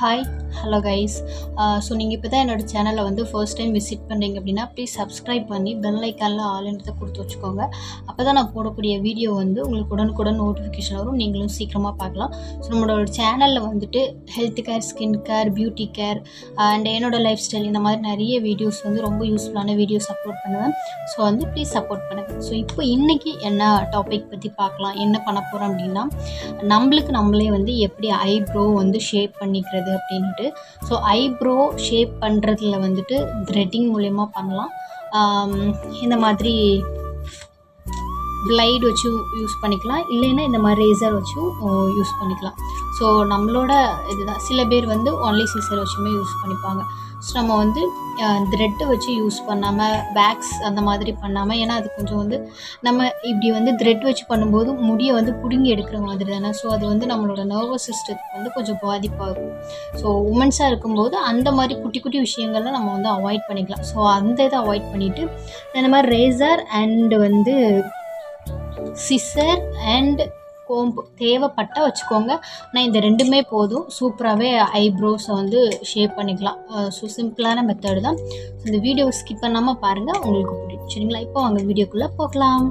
Hi hello guys so நீங்கள் இப்போ தான் என்னோடய சேனலை வந்து ஃபர்ஸ்ட் டைம் விசிட் பண்ணுறீங்க அப்படின்னா ப்ளீஸ் சப்ஸ்கிரைப் பண்ணி பெல் ஐக்கானில் ஆல்ன்றதை கொடுத்து வச்சுக்கோங்க. அப்போ தான் நான் போடக்கூடிய வீடியோ வந்து உங்களுக்கு உடனுக்குடன் நோட்டிஃபிகேஷன் வரும். நீங்களும் சீக்கிரமாக பார்க்கலாம். ஸோ நம்மளோட சேனலில் வந்துட்டு health care skin care beauty care and என்னோடய லைஃப் ஸ்டைல் இந்த மாதிரி நிறைய வீடியோஸ் வந்து ரொம்ப யூஸ்ஃபுல்லான வீடியோஸ் அப்லோட் பண்ணுவேன். ஸோ வந்து ப்ளீஸ் சப்போர்ட் பண்ணுங்கள் ஸோ இப்போ இன்றைக்கி என்ன டாபிக் பற்றி பார்க்கலாம்? என்ன பண்ண போகிறோம் அப்படின்னா நம்மளுக்கு நம்மளே வந்து எப்படி ஐப்ரோ வந்து ஷேப் பண்ணிக்கிறது அப்படின்ட்டு ஸோ ஐப்ரோ ஷேப் பண்ணுறதுல வந்துட்டு த்ரெட்டிங் மூலயமா பண்ணலாம். இந்த மாதிரி பிளைட் வச்சு யூஸ் பண்ணிக்கலாம். இல்லைன்னா இந்த மாதிரி ரேசர் வச்சும் யூஸ் பண்ணிக்கலாம். ஸோ நம்மளோட இதுதான். சில பேர் வந்து ஒன்லி சீசர் வச்சுமே யூஸ் பண்ணிப்பாங்க. ஸோ நம்ம வந்து த்ரெட்டு வச்சு யூஸ் பண்ணாமல் பேக்ஸ் அந்த மாதிரி பண்ணாமல் ஏன்னா அது கொஞ்சம் வந்து நம்ம இப்படி வந்து த்ரெட் வச்சு பண்ணும்போது முடியை வந்து பிடுங்கி எடுக்கிற மாதிரி தானே. ஸோ அது வந்து நம்மளோட நர்வஸ் சிஸ்டத்துக்கு வந்து கொஞ்சம் பாதிப்பாகும். ஸோ உமன்ஸாக இருக்கும்போது அந்த மாதிரி குட்டி குட்டி விஷயங்கள்லாம் நம்ம வந்து அவாய்ட் பண்ணிக்கலாம். ஸோ அந்த இதை அவாய்ட் பண்ணிவிட்டு இந்த மாதிரி ரேசர் அண்டு வந்து சிசர் அண்ட் கோம்பு தேவைப்பட்டால் வச்சுக்கோங்க. ஆனால் இந்த ரெண்டுமே போதும். சூப்பராகவே ஐப்ரோஸை வந்து ஷேப் பண்ணிக்கலாம். ஸோ சிம்பிளான மெத்தடு தான். இந்த வீடியோ ஸ்கிப் பண்ணாமல் பாருங்கள் உங்களுக்கு பிடிக்கும் சரிங்களா இப்போ அங்கே வீடியோக்குள்ளே போகலாம்.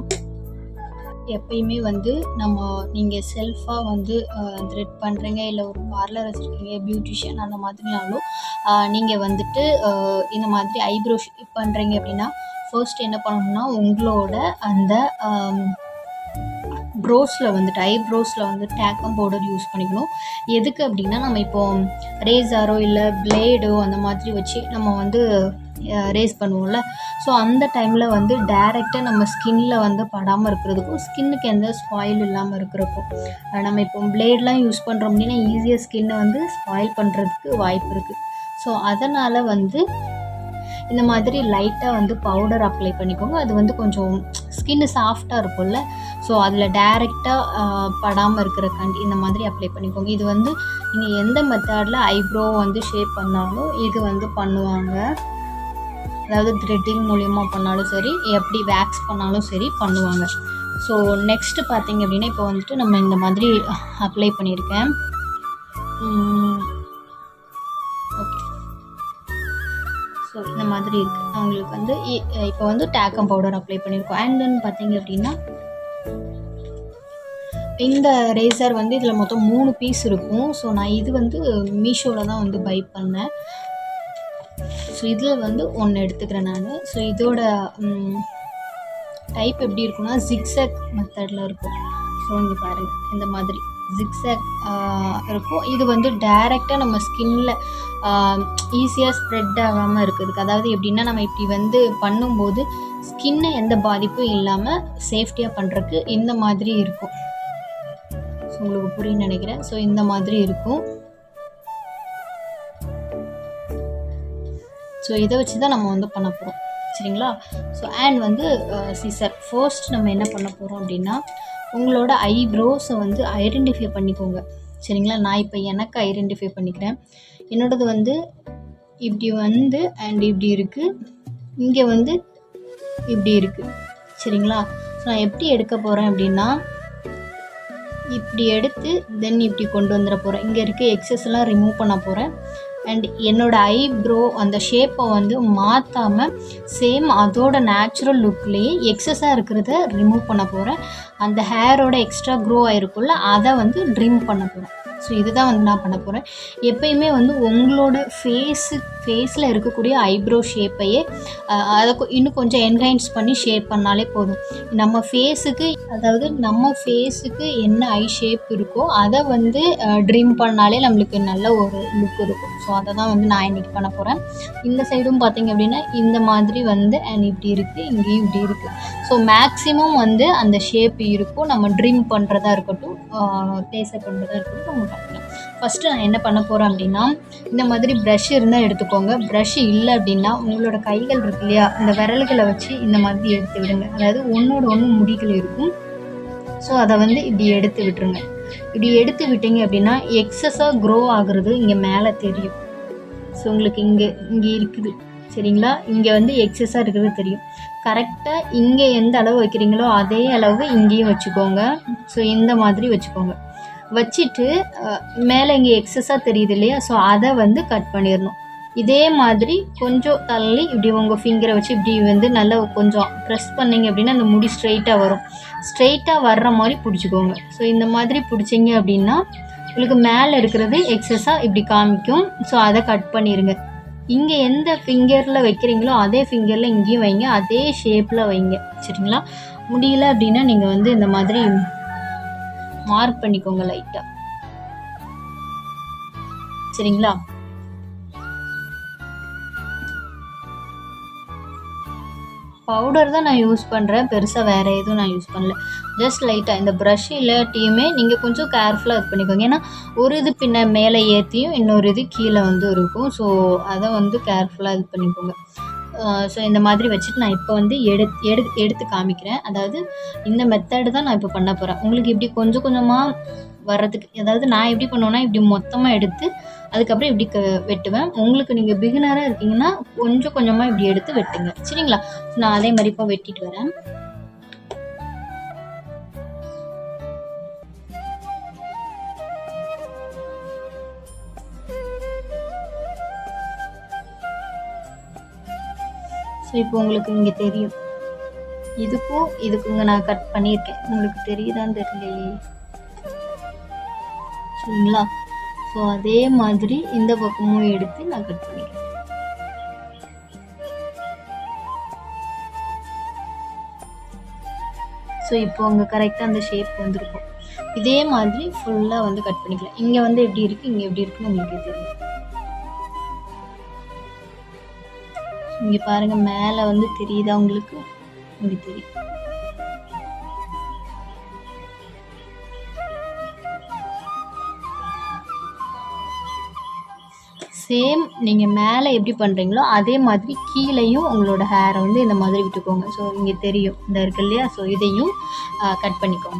எப்பயுமே வந்து நம்ம நீங்கள் செல்ஃபாக வந்து த்ரெட் பண்ணுறீங்க இல்லை ஒரு பார்லர் வச்சுருக்கீங்க பியூட்டிஷியன் அந்த மாதிரினாலும் நீங்கள் வந்துட்டு இந்த மாதிரி ஐப்ரோ ஷேப் பண்ணுறீங்க அப்படின்னா ஃபர்ஸ்ட் என்ன பண்ணணும்னா உங்களோட அந்த ப்ரோஸில் வந்துட்டு ஐப்ரோஸில் வந்து டேக்கம் பவுடர் யூஸ் பண்ணிக்கணும். எதுக்கு அப்படின்னா நம்ம இப்போ ரேசாரோ இல்லை பிளேடோ அந்த மாதிரி வச்சு நம்ம வந்து ரேஸ் பண்ணுவோம்ல. ஸோ அந்த டைமில் வந்து டேரெக்டாக நம்ம ஸ்கின்ல வந்து படாமல் இருக்கிறதுக்கும் ஸ்கின்னுக்கு எந்த ஸ்பாயில் இல்லாமல் இருக்கிறக்கும். நம்ம இப்போ பிளேட்லாம் யூஸ் பண்ணுறோம் அப்படின்னா ஈஸியாக ஸ்கின்னை வந்து ஸ்பாயில் பண்ணுறதுக்கு வாய்ப்பு இருக்குது ஸோ அதனால் வந்து இந்த மாதிரி லைட்டாக வந்து பவுடர் அப்ளை பண்ணிக்கோங்க. அது வந்து கொஞ்சம் ஸ்கின் சாஃப்டாக இருக்கும்ல. ஸோ அதில் டேரெக்டாக படாமல் இருக்கிறக்காண்டி இந்த மாதிரி அப்ளை பண்ணிக்கோங்க. இது வந்து நீங்கள் எந்த மெத்தடில் ஐப்ரோ வந்து ஷேப் பண்ணாலும் இது வந்து பண்ணுவாங்க. அதாவது த்ரெட்டிங் மூலயமா பண்ணாலும் சரி எப்படி வேக்ஸ் பண்ணாலும் சரி பண்ணுவாங்க. ஸோ நெக்ஸ்ட்டு பார்த்தீங்க அப்படின்னா இப்போ வந்துட்டு நம்ம இந்த மாதிரி அப்ளை பண்ணியிருக்கேன். மாதிரி இருக்குது அவங்களுக்கு வந்து இ- இப்போ வந்து டேக்கம் பவுடர் அப்ளை பண்ணியிருக்கோம் அண்ட் தென் பார்த்தீங்க அப்படின்னா இந்த ரேசர் வந்து இதில் மொத்தம் மூணு பீஸ் இருக்கும். ஸோ நான் இது வந்து மீஷோவில் தான் வந்து பை பண்ணேன். ஸோ இதில் வந்து ஒன்று எடுத்துக்கிறேன் நான். ஸோ இதோட டைப் எப்படி இருக்கும்னா ஜிக்ஸக் மெத்தடில் இருக்கும். ஸோ இங்கே பாருங்கள் இந்த மாதிரி. ஜிக்ஸாக் இருக்கும். இது வந்து டைரெக்டாக நம்ம ஸ்கின்னில் ஈஸியாக ஸ்ப்ரெட் ஆகாமல் இருக்கிறதுக்கு. அதாவது எப்படின்னா நம்ம இப்படி வந்து பண்ணும்போது ஸ்கின்னை எந்த பாதிப்பும் இல்லாமல் சேஃப்டியாக பண்ணுறதுக்கு இந்த மாதிரி இருக்கும். ஸோ உங்களுக்கு புரியும் நினைக்கிறேன். ஸோ இந்த மாதிரி இருக்கும். ஸோ இதை வச்சு தான் நம்ம வந்து பண்ண போகிறோம் சரிங்களா? ஸோ அண்ட் வந்து சிசர் ஃபர்ஸ்ட் நம்ம என்ன பண்ண போகிறோம் அப்படின்னா உங்களோட ஐப்ரோஸை வந்து ஐடென்டிஃபை பண்ணிக்கோங்க. சரிங்களா? நான் இப்போ எனக்கு ஐடென்டிஃபை பண்ணிக்கிறேன். என்னோடது வந்து இப்படி வந்து அண்ட் இப்படி இருக்குது இங்கே வந்து இப்படி இருக்குது சரிங்களா? ஸோ நான் எப்படி எடுக்க போகிறேன் அப்படின்னா இப்படி எடுத்து தென் இப்படி கொண்டு வந்துட போகிறேன் இங்கே இருக்க எக்ஸஸ் எல்லாம் ரிமூவ் பண்ண போகிறேன் அண்ட் என்னோட ஐப்ரோ அந்த ஷேப்பை வந்து மாற்றாமல் சேம் அதோட நேச்சுரல் லுக்லேயே எக்ஸஸாக இருக்கிறத ரிமூவ் பண்ண போகிறேன் அந்த ஹேரோட எக்ஸ்ட்ரா க்ரோ ஆகிருக்குல்ல அதை வந்து ட்ரிம் பண்ண போகிறேன் ஸோ இதுதான் வந்து நான் பண்ண போகிறேன் எப்பயுமே வந்து உங்களோட ஃபேஸு ஃபேஸில் இருக்கக்கூடிய ஐப்ரோ ஷேப்பையே அதை கொ- இன்னும் கொஞ்சம் என்ஹைன்ஸ் பண்ணி ஷேப் பண்ணாலே போதும். நம்ம ஃபேஸுக்கு அதாவது நம்ம ஃபேஸுக்கு என்ன ஐ ஷேப் இருக்கோ அதை வந்து ட்ரீம் பண்ணாலே நம்மளுக்கு நல்ல ஒரு லுக் இருக்கும். ஸோ அதை தான் வந்து நான் இன்னைக்கு பண்ண போகிறேன் இந்த சைடும் பார்த்தீங்க அப்படின்னா இந்த மாதிரி வந்து அண்ட் இப்படி இருக்குது இங்கேயும் இப்படி இருக்குது ஸோ மேக்ஸிமம் வந்து அந்த ஷேப் இருக்கும். நம்ம ட்ரீம் பண்ணுறதா இருக்கட்டும் பேச பண்ணுறதா இருக்கட்டும் நம்ம ஃபஸ்ட்டு நான் என்ன பண்ண போகிறேன் அப்படின்னா இந்த மாதிரி ப்ரஷ் இருந்தால் எடுத்துக்கோங்க. ப்ரஷ் இல்லை அப்படின்னா உங்களோட கைகள் இருக்கு இல்லையா? இந்த விரல்களை வச்சு இந்த மாதிரி எடுத்து விடுங்க. அதாவது ஒன்றோட ஒன்று முடிகள் இருக்கும். ஸோ அதை வந்து இப்படி எடுத்து விட்டுருங்க. இப்படி எடுத்து விட்டீங்க அப்படின்னா எக்ஸஸாக க்ரோ ஆகுறது இங்கே மேலே தெரியும். ஸோ உங்களுக்கு இங்கே இங்கே இருக்குது. சரிங்களா? இங்கே வந்து எக்ஸஸாக இருக்கிறது தெரியும். கரெக்டாக இங்கே எந்த அளவு வைக்கிறீங்களோ அதே அளவு இங்கேயும் வச்சுக்கோங்க. ஸோ இந்த மாதிரி வச்சுக்கோங்க. வச்சுட்டு மேலே இங்கே எக்ஸஸாக தெரியுது இல்லையா? ஸோ அதை வந்து கட் பண்ணிடணும். இதே மாதிரி கொஞ்சம் தள்ளி இப்படி உங்கள் ஃபிங்கரை வச்சு இப்படி வந்து நல்லா கொஞ்சம் ப்ரெஸ் பண்ணிங்க அப்படின்னா அந்த முடி ஸ்ட்ரெயிட்டாக வரும். ஸ்ட்ரெயிட்டாக வர்ற மாதிரி பிடிச்சிக்கோங்க. ஸோ இந்த மாதிரி பிடிச்சிங்க அப்படின்னா உங்களுக்கு மேலே இருக்கிறது எக்ஸஸாக இப்படி காமிக்கும். ஸோ அதை கட் பண்ணிடுங்க இங்கே எந்த ஃபிங்கரில் வைக்கிறீங்களோ அதே ஃபிங்கரில் இங்கேயும் வைங்க. அதே ஷேப்பில் வைங்க. சரிங்களா? முடியல அப்படின்னா நீங்கள் வந்து இந்த மாதிரி மார்க் பண்ணிக்கோங்க லைட்டாக சரிங்களா? பவுடர் தான் நான் யூஸ் பண்ணுறேன் பெருசாக வேறு எதுவும் நான் யூஸ் பண்ணல. ஜஸ்ட் லைட்டாக இந்த ப்ரஷ் இல்லாட்டியுமே நீங்கள் கொஞ்சம் கேர்ஃபுல்லாக இது பண்ணிக்கோங்க. ஏன்னா ஒரு இது பின்ன மேலே ஏற்றியும் இன்னொரு இது கீழே வந்து இருக்கும். ஸோ அதை வந்து கேர்ஃபுல்லாக இது பண்ணிக்கோங்க. ஸோ இந்த மாதிரி வச்சுட்டு நான் இப்போ வந்து எடு எடு எடுத்து காமிக்கிறேன். அதாவது இந்த மெத்தடு தான் நான் இப்போ பண்ண போகிறேன் உங்களுக்கு இப்படி கொஞ்சம் கொஞ்சமாக வர்றதுக்கு அதாவது நான் எப்படி பண்ணுவேன்னா இப்படி மொத்தமாக எடுத்து அதுக்கப்புறம் இப்படி க வெட்டுவேன். உங்களுக்கு நீங்கள் பிகினராக இருக்கீங்கன்னா கொஞ்சம் கொஞ்சமாக இப்படி எடுத்து வெட்டுங்க. சரிங்களா? நான் அதே மாதிரி இப்போ வெட்டிட்டு வரேன். ஸோ இப்போ உங்களுக்கு இங்கே தெரியும். இதுக்கும் இதுக்குங்க நான் கட் பண்ணியிருக்கேன். உங்களுக்கு தெரியுதான்னு தெரியலையே. சரிங்களா? ஸோ அதே மாதிரி இந்த பக்கமும் எடுத்து நான் கட் பண்ணிக்கிறேன் ஸோ இப்போ அங்கே கரெக்டாக அந்த ஷேப் வந்திருக்கும். இதே மாதிரி ஃபுல்லாக வந்து கட் பண்ணிக்கலாம். இங்கே வந்து எப்படி இருக்குது இங்கே எப்படி இருக்குன்னு உங்களுக்கு தெரியும். இங்கே பாருங்கள் மேலே வந்து தெரியுதா உங்களுக்கு? இங்கே தெரியும். சேம் நீங்கள் மேலே எப்படி பண்ணுறீங்களோ அதே மாதிரி கீழேயும் உங்களோட ஹேரை வந்து இந்த மாதிரி விட்டுக்கோங்க. ஸோ இங்கே தெரியும். இந்த இருக்கு இல்லையா? ஸோ இதையும் கட் பண்ணிக்கோங்க.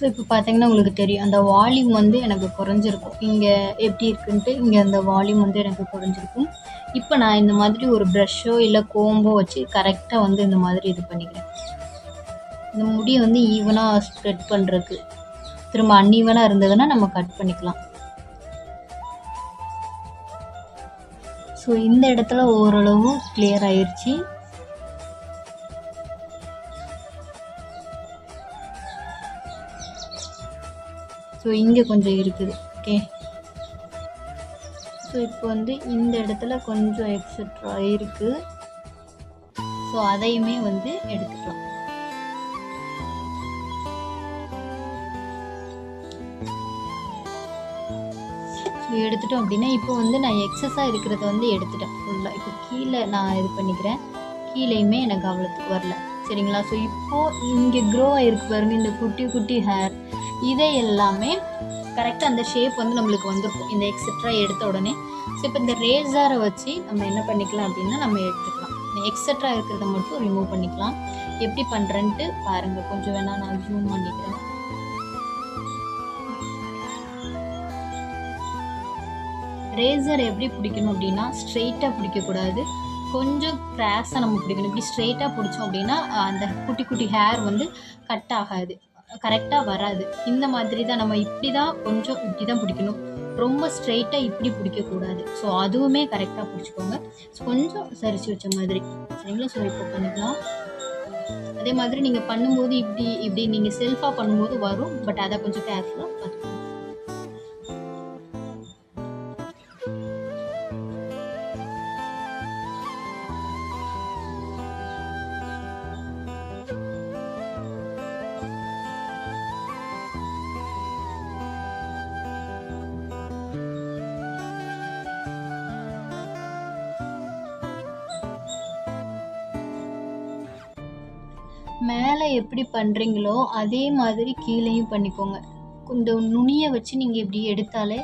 ஸோ இப்போ பார்த்தீங்கன்னா உங்களுக்கு தெரியும். அந்த வால்யூம் வந்து எனக்கு குறைஞ்சிருக்கும். இங்கே எப்படி இருக்குன்ட்டு இங்கே அந்த வால்யூம் வந்து எனக்கு குறைஞ்சிருக்கும். இப்போ நான் இந்த மாதிரி ஒரு ப்ரஷ்ஷோ இல்லை கோம்போ வச்சு கரெக்டாக வந்து இந்த மாதிரி இது பண்ணிக்கிறேன். இந்த முடியை வந்து ஈவனாக ஸ்ப்ரெட் பண்ணுறதுக்கு திரும்ப அன்ஈவனாக இருந்ததுன்னா நம்ம கட் பண்ணிக்கலாம். ஸோ இந்த இடத்துல ஓரளவு கிளியர் ஆயிடுச்சு ஸோ இங்கே கொஞ்சம் இருக்குது. ஓகே ஸோ இப்போ வந்து இந்த இடத்துல கொஞ்சம் எக்ஸட்ரா இருக்குது ஸோ அதையுமே வந்து எடுத்துக்கலாம். ஸோ எடுத்துட்டோம் அப்படின்னா இப்போ வந்து நான் எக்ஸஸாக இருக்கிறத வந்து எடுத்துட்டேன். ஃபுல்லாக இப்போ கீழே நான் இது பண்ணிக்கிறேன். கீழேயுமே எனக்கு அவ்வளோத்துக்கு வரல. சரிங்களா? ஸோ இப்போது இங்கே க்ரோ ஆகிருக்கு பாருங்க இந்த குட்டி குட்டி ஹேர் இதை எல்லாமே கரெக்டாக அந்த ஷேப் வந்து நம்மளுக்கு வந்துருக்கும் இந்த எக்ஸட்ரா எடுத்த உடனே. ஸோ இப்போ இந்த ரேசரை வச்சு நம்ம என்ன பண்ணிக்கலாம் அப்படின்னா நம்ம எடுத்துக்கலாம். இந்த எக்ஸட்ரா இருக்கிறத மட்டும் ரிமூவ் பண்ணிக்கலாம். எப்படி பண்ணுறேன்ட்டு பாருங்கள் கொஞ்சம் வேணால் நான் ஜூம் பண்ணிக்கிறேன். ரேசர் எப்படி பிடிக்கணும் அப்படின்னா ஸ்ட்ரெயிட்டாக பிடிக்கக்கூடாது. கொஞ்சம் கிராஸாக நம்ம பிடிக்கணும் இப்படி ஸ்ட்ரெயிட்டாக பிடிச்சோம் அப்படின்னா அந்த குட்டி குட்டி ஹேர் வந்து கட் ஆகாது. கரெக்டாக வராது. இந்த மாதிரி தான் நம்ம இப்படி தான் கொஞ்சம் இப்படி தான் பிடிக்கணும். ரொம்ப ஸ்ட்ரெயிட்டாக இப்படி பிடிக்கக்கூடாது ஸோ அதுவுமே கரெக்டாக பிடிச்சிக்கோங்க. ஸோ கொஞ்சம் சரிச்சு வச்ச மாதிரி. சரிங்களா? ஸோ இப்போ பண்ணிக்கலாம். அதே மாதிரி நீங்கள் பண்ணும்போது இப்படி இப்படி நீங்கள் செல்ஃபாக பண்ணும்போது வரும். பட் அதை கொஞ்சம் கேர்ஃபுல்லாக பார்த்துக்கோங்க. எப்படி பண்ணுறீங்களோ அதே மாதிரி கீழேயும் பண்ணிக்கோங்க. இந்த நுனியை வச்சு நீங்கள் இப்படி எடுத்தாலே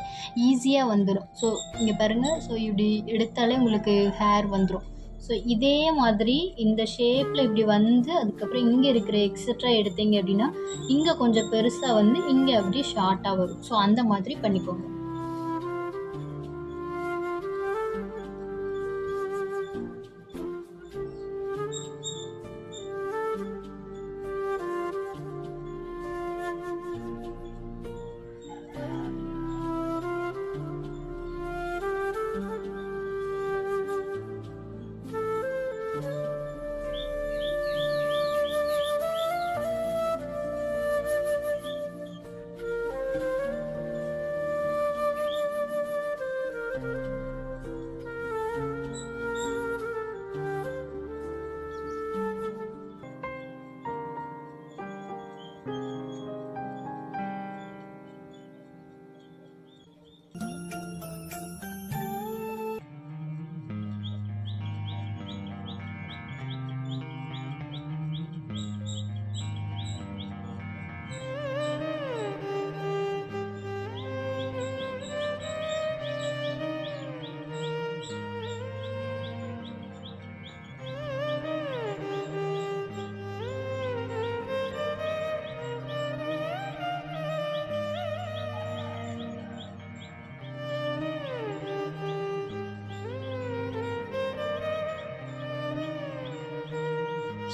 ஈஸியாக வந்துடும் ஸோ இங்கே பாருங்கள் ஸோ இப்படி எடுத்தாலே உங்களுக்கு ஹேர் வந்துடும் ஸோ இதே மாதிரி இந்த ஷேப்பில் இப்படி வந்து அதுக்கப்புறம் இங்கே இருக்கிற எக்ஸட்ரா எடுத்தீங்க அப்படின்னா இங்கே கொஞ்சம் பெருசாக வந்து இங்கே அப்படியே ஷார்ட்டாக வரும். ஸோ அந்த மாதிரி பண்ணிக்கோங்க.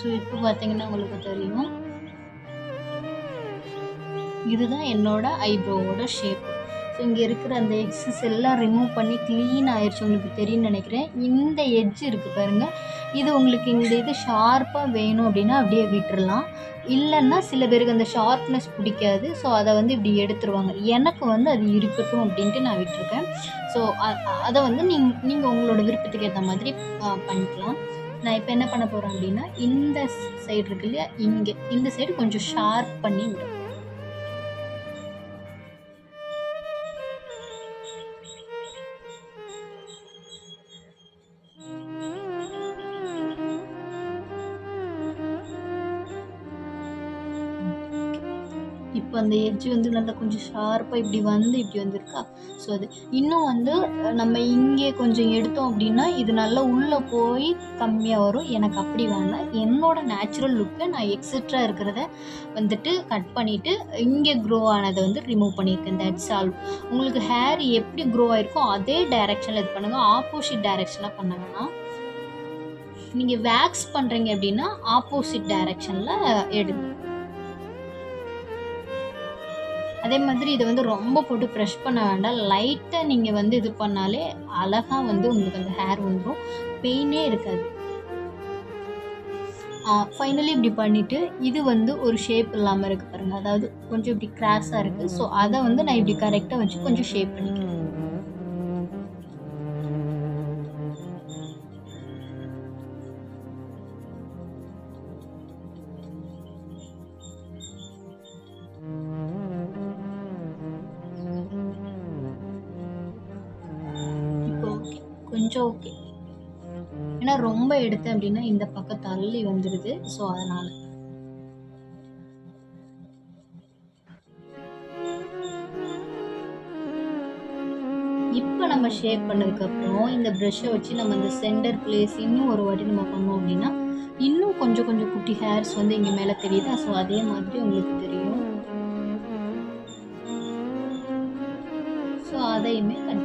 ஸோ இப்போ பார்த்தீங்கன்னா உங்களுக்கு தெரியும். இதுதான் என்னோட ஐப்ரோவோட ஷேப் ஸோ இங்கே இருக்கிற அந்த எக்ஸஸ் எல்லாம் ரிமூவ் பண்ணி க்ளீன் ஆயிடுச்சு உங்களுக்கு தெரியும்னு நினைக்கிறேன். இந்த எட்ஜ் இருக்குது பாருங்க. இது உங்களுக்கு இந்த இது ஷார்ப்பாக வேணும் அப்படின்னா அப்படியே விட்டுறலாம். இல்லைன்னா சில பேருக்கு அந்த ஷார்ப்னஸ் பிடிக்காது. ஸோ அதை வந்து இப்படி எடுத்துருவாங்க. எனக்கு வந்து அது இருக்கட்டும் அப்படின்ட்டு நான் விட்டுருக்கேன். ஸோ அதை வந்து நீங்கள் நீங்கள் உங்களோட விருப்பத்துக்கு ஏற்ற மாதிரி பண்ணிக்கலாம். நான் இப்போ என்ன பண்ண போகிறேன் அப்படின்னா இந்த சைடு இருக்கு இல்லையா? இங்கே. இந்த சைடு கொஞ்சம் ஷார்ப் பண்ணி விடும் இப்போ அந்த எட்ஜ் வந்து நல்லா கொஞ்சம் ஷார்ப்பாக இப்படி வந்து இப்படி வந்திருக்கா. ஸோ அது இன்னும் வந்து நம்ம இங்கே கொஞ்சம் எடுத்தோம் அப்படின்னா இது நல்லா உள்ளே போய் கம்மியாக வரும். எனக்கு அப்படி வேணாம் என்னோடய நேச்சுரல் லுக்கை நான் எக்ஸட்ரா இருக்கிறத வந்துட்டு கட் பண்ணிவிட்டு இங்கே க்ரோ ஆனதை வந்து ரிமூவ் பண்ணியிருக்கேன். தட்ஸ் ஆல் உங்களுக்கு ஹேர் எப்படி க்ரோ ஆயிருக்கோ அதே டைரெக்ஷனில் இது பண்ணுங்கள் ஆப்போசிட் டைரெக்ஷனில் பண்ண வேணாம் நீங்கள் வேக்ஸ் பண்ணுறீங்க அப்படின்னா ஆப்போசிட் டைரெக்ஷனில் எடுங்க. அதே மாதிரி இதை வந்து ரொம்ப போட்டு ப்ரெஷ் பண்ண வேண்டாம். லைட்டாக நீங்கள் வந்து இது பண்ணாலே அழகாக வந்து உங்களுக்கு அந்த ஹேர் வந்துடும் பெயினே இருக்காது. ஃபைனலி இப்படி பண்ணிவிட்டு இது வந்து ஒரு ஷேப் இல்லாமல் இருக்கு பாருங்கள் அதாவது கொஞ்சம் இப்படி கிராஸாக இருக்குது ஸோ அதை வந்து நான் இப்படி கரெக்டாக வச்சு கொஞ்சம் ஷேப் பண்ணிக்கிறேன். எடுத்தேன் அப்படின்னா இந்த பக்கம் தள்ளி வந்துடுது ஸோ அதனால். இப்போ நம்ம ஷேப் பண்ணதுக்கப்புறம் இந்த ப்ரெஷ்ஷை வச்சு நம்ம இந்த சென்டர் பிளேஸ் இன்னும் ஒரு வாட்டி நம்ம பண்ணோம் அப்படின்னா இன்னும் கொஞ்சம் கொஞ்சம் குட்டி ஹேர்ஸ் வந்து இங்கே மேலே தெரியுதா? ஸோ அதே மாதிரி உங்களுக்கு தெரியும். ஸோ அதையுமே கட்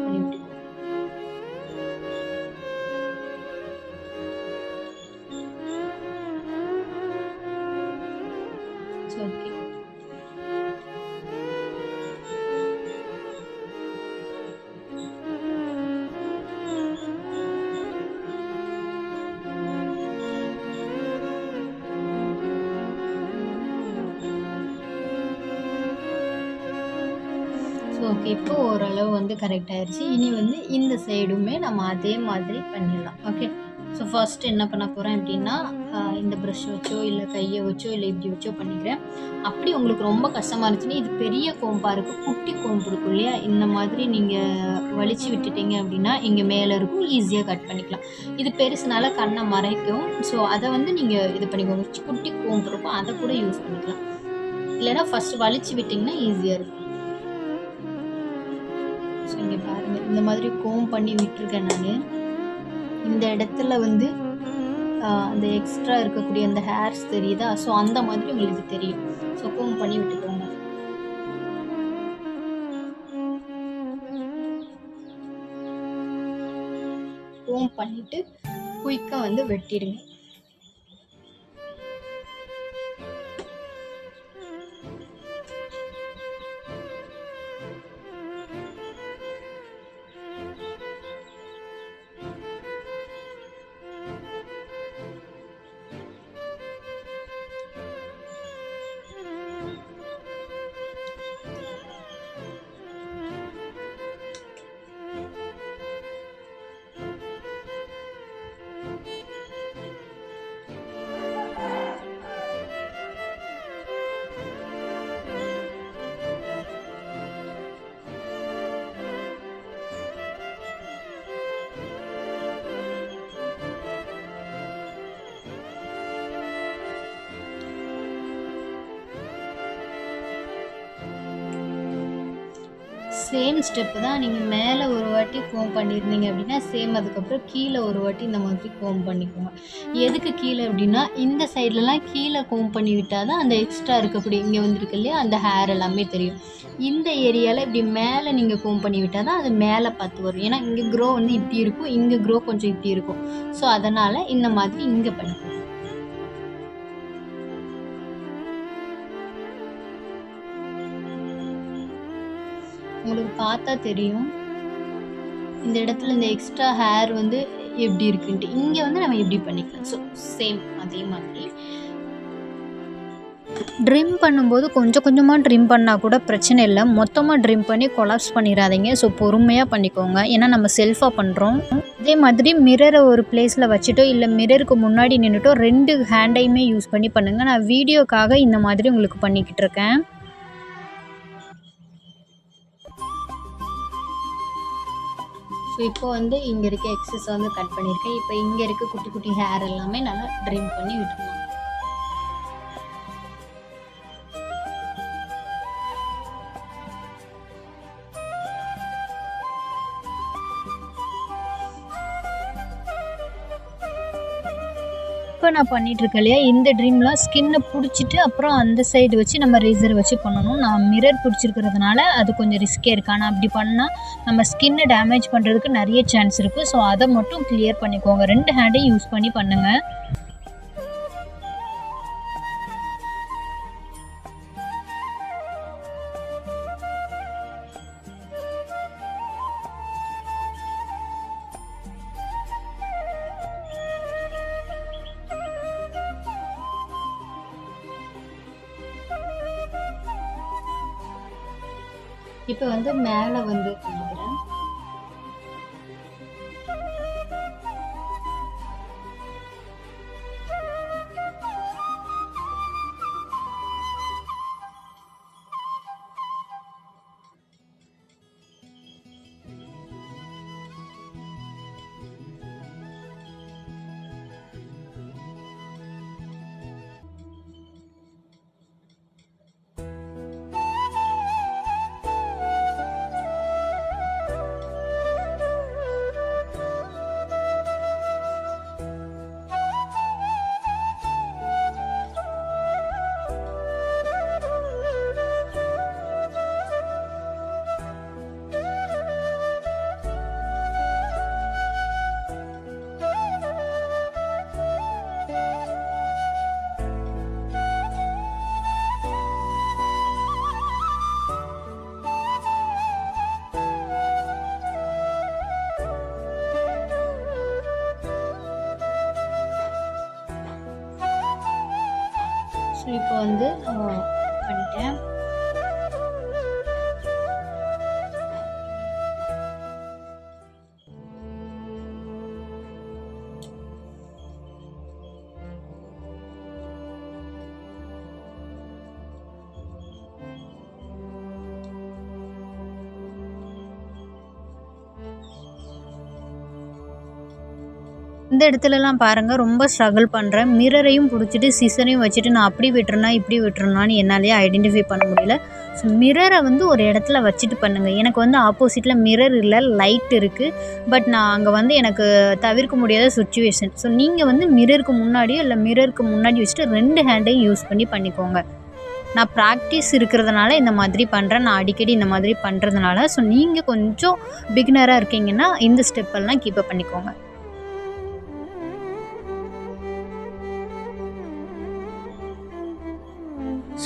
ஓகே இப்போ ஓரளவு வந்து கரெக்ட் ஆயிடுச்சு இனி வந்து இந்த சைடுமே நம்ம அதே மாதிரி பண்ணிடலாம். ஓகே ஸோ ஃபஸ்ட்டு என்ன பண்ண போகிறேன் அப்படின்னா இந்த ப்ரஷ் வச்சோ இல்லை கையை வச்சோ இல்லை இப்படி வச்சோ பண்ணிக்கிறேன். அப்படி உங்களுக்கு ரொம்ப கஷ்டமாக இருந்துச்சுன்னா இது பெரிய கோம்பாக இருக்குது குட்டி கோம்பு இருக்கும் இல்லையா? இந்த மாதிரி நீங்கள் வலிச்சு விட்டுட்டீங்க அப்படின்னா இங்கே மேலே இருக்கும். ஈஸியாக கட் பண்ணிக்கலாம். இது பெருசுனால கண்ணை மறைக்கும். ஸோ அதை வந்து நீங்கள் இது பண்ணிக்கோங்க. குட்டி கோம்பு இருக்கும். அதை கூட யூஸ் பண்ணிக்கலாம். இல்லைன்னா ஃபஸ்ட்டு வலிச்சு விட்டிங்கன்னா ஈஸியாக இருக்கும். ஸோ பாருங்கள் இந்த மாதிரி கோம் பண்ணி விட்டுருக்கேன் நான். இந்த இடத்துல வந்து அந்த எக்ஸ்ட்ரா இருக்கக்கூடிய அந்த ஹேர்ஸ் தெரியுதா? ஸோ அந்த மாதிரி உங்களுக்கு தெரியும். ஸோ கோம் பண்ணி விட்டுக்கோங்க. கோம் பண்ணிட்டு குயிக்காக வந்து வெட்டிடுங்க. சேம் ஸ்டெப்பு தான் நீங்கள் மேலே ஒரு வாட்டி கோம் பண்ணியிருந்தீங்க அப்படின்னா சேம் அதுக்கப்புறம் கீழே ஒரு வாட்டி இந்த மாதிரி கோம் பண்ணிக்கோங்க. எதுக்கு கீழே அப்படின்னா இந்த சைட்லலாம் கீழே கோம் பண்ணி விட்டால் தான் அந்த எக்ஸ்ட்ரா இருக்கக்கூடிய இங்கே வந்துருக்கு இல்லையா அந்த ஹேர் எல்லாமே தெரியும். இந்த ஏரியாவில் இப்படி மேலே நீங்கள் கோம் பண்ணி விட்டால் தான் அது மேலே பார்த்து வரும். ஏன்னா இங்கே க்ரோ வந்து இப்படி இருக்கும் இங்கே க்ரோ கொஞ்சம் இப்படி இருக்கும். ஸோ அதனால் இந்த மாதிரி இங்கே பண்ணிக்கோங்க. உங்களுக்கு பார்த்தா தெரியும். இந்த இடத்துல இந்த எக்ஸ்ட்ரா ஹேர் வந்து எப்படி இருக்குன்ட்டு. இங்கே வந்து நம்ம எப்படி பண்ணிக்கலாம்? ஸோ சேம் அதே மாதிரி. ட்ரிம் பண்ணும்போது கொஞ்சம் கொஞ்சமாக ட்ரிம் பண்ணால் கூட பிரச்சனை இல்லை. மொத்தமாக ட்ரிம் பண்ணி கொலாப்ஸ் பண்ணிடாதீங்க ஸோ பொறுமையாக பண்ணிக்கோங்க. ஏன்னா நம்ம செல்ஃபாக பண்ணுறோம் அதே மாதிரி மிரரை ஒரு பிளேஸில் வச்சுட்டோ இல்லை மிரருக்கு முன்னாடி நின்றுட்டோ ரெண்டு ஹேண்டையுமே யூஸ் பண்ணி பண்ணுங்கள் நான் வீடியோக்காக இந்த மாதிரி உங்களுக்கு பண்ணிக்கிட்டு இருக்கேன். ஸோ இப்போ வந்து இங்கே இருக்க எக்ஸஸ் வந்து கட் பண்ணியிருக்கேன். இப்போ இங்கே இருக்க குட்டி குட்டி ஹேர் எல்லாமே நல்லா ட்ரிம் பண்ணி விட்டுருவோம். நான் பண்ணிட்டு இல்லையா? இந்த ட்ரீம்லாம் ஸ்கின்னை பிடிச்சிட்டு அப்புறம் அந்த சைடு வச்சு நம்ம ரேசர் வச்சு பண்ணணும். நான் மிரர் பிடிச்சிருக்கிறதுனால அது கொஞ்சம் ரிஸ்கே இருக்குது ஆனால் அப்படி பண்ணால் நம்ம ஸ்கின்னை டேமேஜ் பண்ணுறதுக்கு நிறைய சான்ஸ் இருக்குது ஸோ அதை மட்டும் கிளியர் பண்ணிக்கோங்க. ரெண்டு ஹேண்டையும் யூஸ் பண்ணி பண்ணுங்கள் இப்போ வந்து மேலே வந்து ஸோ இப்போ வந்து அஹ், பண்ணிட்டேன். இந்த இடத்துலலாம் பாருங்கள் ரொம்ப ஸ்ட்ரகிள் பண்ணுறேன் மிரரையும் பிடிச்சிட்டு சிசரையும் வச்சுட்டு நான் அப்படி விட்டுருனா இப்படி விட்டுறனான்னு என்னாலேயே ஐடென்டிஃபை பண்ண முடியல. ஸோ மிரரை வந்து ஒரு இடத்துல வச்சுட்டு பண்ணுங்கள் எனக்கு வந்து ஆப்போசிட்டில் மிரர் இல்லை லைட் இருக்குது பட் நான் அங்கே வந்து எனக்கு தவிர்க்க முடியாத சுச்சுவேஷன் ஸோ நீங்கள் வந்து மிரருக்கு முன்னாடியோ இல்லை மிரருக்கு முன்னாடி வச்சுட்டு ரெண்டு ஹேண்டையும் யூஸ் பண்ணி பண்ணிக்கோங்க. நான் ப்ராக்டிஸ் இருக்கிறதுனால இந்த மாதிரி பண்ணுறேன் நான் அடிக்கடி இந்த மாதிரி பண்ணுறதுனால ஸோ நீங்கள் கொஞ்சம் பிகினராக இருக்கீங்கன்னா இந்த ஸ்டெப்பெல்லாம் கீப்பப் பண்ணிக்கோங்க.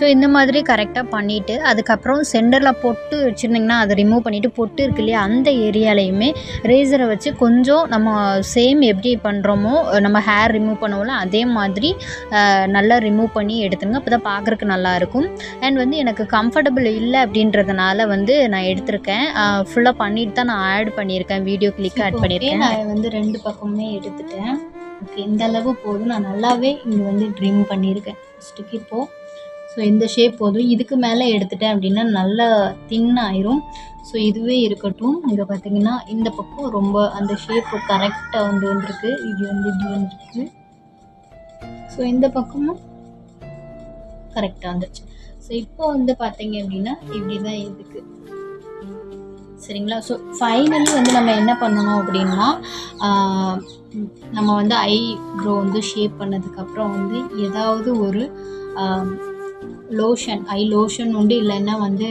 ஸோ இந்த மாதிரி கரெக்டாக பண்ணிவிட்டு அதுக்கப்புறம் சென்டரில் பொட்டு வச்சுருந்திங்கன்னா அதை ரிமூவ் பண்ணிவிட்டு பொட்டு இருக்கு இல்லையா அந்த ஏரியாலையுமே ரேசரை வச்சு கொஞ்சம் நம்ம சேம் எப்படி பண்ணுறோமோ நம்ம ஹேர் ரிமூவ் பண்ணுவோம்ல அதே மாதிரி நல்லா ரிமூவ் பண்ணி எடுத்துருங்க. அப்போ தான் பார்க்குறக்கு நல்லாயிருக்கும் அண்ட் வந்து எனக்கு கம்ஃபர்டபுள் இல்லை அப்படின்றதுனால வந்து நான் எடுத்திருக்கேன். ஃபுல்லாக பண்ணிட்டு தான் நான் ஆட் பண்ணியிருக்கேன். வீடியோ கிளிக் ஆட் பண்ணியிருக்கேன். நான் வந்து ரெண்டு பக்கமுமே எடுத்துட்டேன். ஓகே இந்த அளவு போதும். நான் நல்லாவே இங்கே வந்து ட்ரிம் பண்ணியிருக்கேன். ஃபஸ்ட்டுக்கு இப்போது ஸோ இந்த ஷேப் போதும். இதுக்கு மேலே எடுத்துட்டேன் அப்படின்னா நல்லா தின் ஆயிரும். ஸோ இதுவே இருக்கட்டும். இங்கே பார்த்தீங்கன்னா இந்த பக்கம் ரொம்ப அந்த ஷேப்பு கரெக்டாக வந்து வந்திருக்கு. இது வந்து இப்படி வந்துருக்கு. ஸோ இந்த பக்கமும் கரெக்டாக வந்துருச்சு. ஸோ இப்போ வந்து பார்த்தீங்க அப்படின்னா இப்படி தான் இருக்குது சரிங்களா? ஸோ ஃபைனலி வந்து நம்ம என்ன பண்ணணும் அப்படின்னா நம்ம வந்து ஐ ப்ரோ வந்து ஷேப் பண்ணதுக்கப்புறம் வந்து ஏதாவது ஒரு லோஷன் ஐ லோஷன் உண்டு இல்லைன்னா வந்து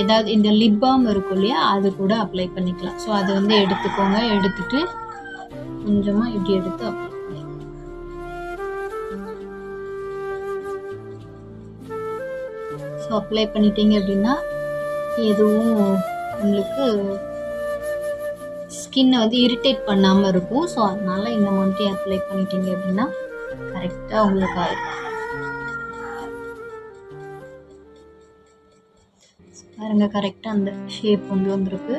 ஏதாவது இந்த லிப் பாம் இருக்கும் இல்லையா அது கூட அப்ளை பண்ணிக்கலாம். ஸோ அதை வந்து எடுத்துக்கோங்க. எடுத்துட்டு கொஞ்சமாக இப்படி எடுத்து அப்ளை ஸோ அப்ளை பண்ணிட்டீங்க அப்படின்னா எதுவும் உங்களுக்கு ஸ்கின்னை வந்து இரிட்டேட் பண்ணாமல் இருக்கும். ஸோ அதனால் இந்த மாதிரி அப்ளை பண்ணிட்டீங்க அப்படின்னா கரெக்டாக உங்களுக்கு ஆயிடும். பாருங்க கரெக்டாக அந்த ஷேப் வந்து வந்திருக்கு.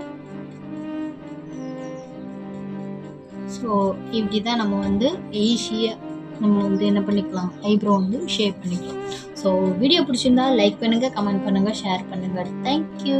ஸோ இப்படி தான் நம்ம வந்து ஈஸியாக நம்ம வந்து என்ன பண்ணிக்கலாம்? ஐப்ரோ வந்து ஷேப் பண்ணிக்கலாம். ஸோ வீடியோ பிடிச்சிருந்தா லைக் பண்ணுங்கள் கமெண்ட் பண்ணுங்கள் ஷேர் பண்ணுங்கள் தேங்க்யூ